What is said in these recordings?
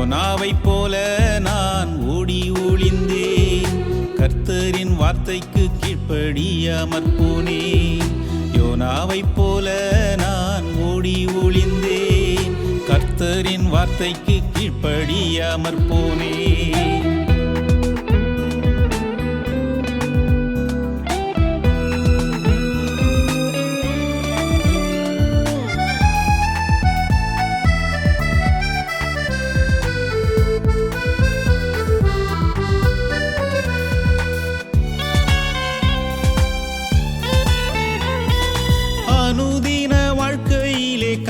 யோனாவைப் போல நான் ஓடி ஒளிந்தேன். கர்த்தரின் வார்த்தைக்கு கீழ்ப்படியாமற் போனேன் யோனாவைப் போல நான் ஓடி ஒளிந்தேன். கர்த்தரின் வார்த்தைக்கு கீழ்ப்படியாமற் போனேன்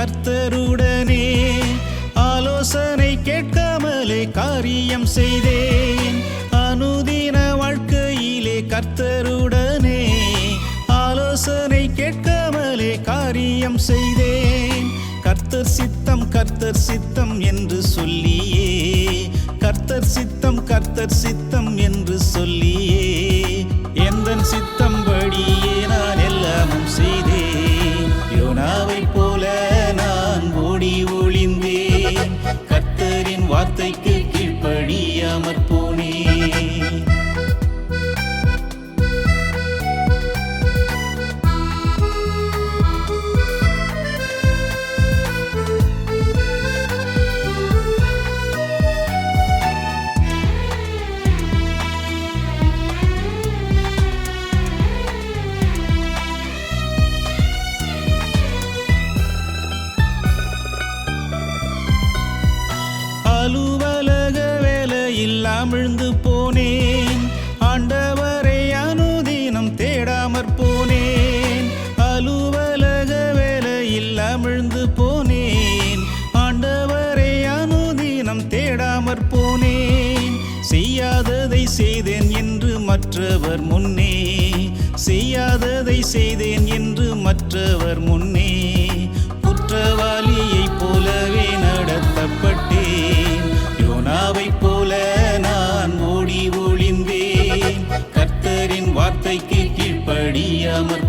கர்த்தருடனே ஆலோசனை கேட்காமலே காரியம் செய்தேன். அனுதின வாழ்க்கையிலே கர்த்தருடனே ஆலோசனை கேட்காமலே காரியம் செய்தேன். கர்த்தர் சித்தம் கர்த்தர் சித்தம் என்று சொல்லியே. கர்த்தர் சித்தம் கர்த்தர் சித்தம் என்று சொல்லியே. கீழ்ப்படியாமற் மற்றவர் முன்னே செய்யாததை செய்தேன் என்று மற்றவர் முன்னே குற்றவாளியைப் போலவே நடத்தப்பட்டேன். யோனாவைப் போல நான் ஓடி ஒளிந்தேன். கர்த்தரின் வார்த்தைக்கு கீழ்ப்படியாமற்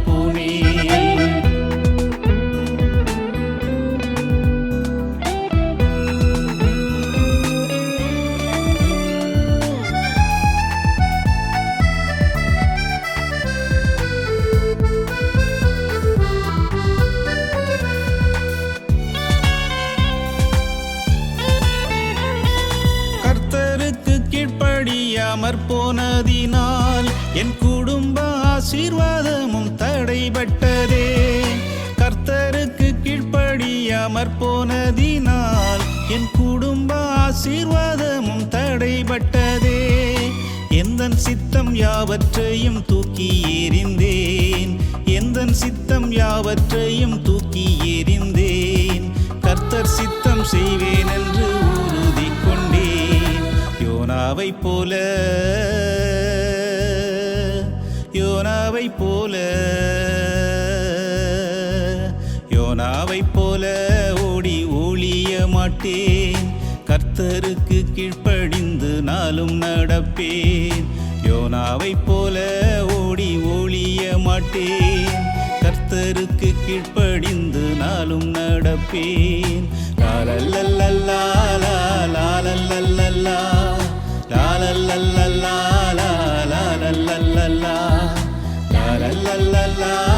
ஆசீர்வாதமும் கர்த்தருக்கு கீழ்ப்படியாமற் போனதினால் என் குடும்ப ஆசீர்வாதமும் தடைபட்டதே. எந்தன் சித்தம் யாவற்றையும் தூக்கி எறிந்தேன். எந்தன் சித்தம் யாவற்றையும் தூக்கி எறிந்தேன். கர்த்தர் சித்தம் செய்வேன் என்று உறுதி கொண்டேன் யோனாவைப் போல யோனாவைப் போல மாட்டேன். கர்த்தருக்கு கீழ்ப்படிந்து நாளும் நடப்பேன். யோனாவை போல ஓடி ஒளிய மாட்டேன். கர்த்தருக்கு கீழ்ப்படிந்து நாளும் நடப்பேன். லாலல்லல்லா லாலல்லல்லா லாலல்லல்லா லாலல்லல்லா லாலல்லல்லா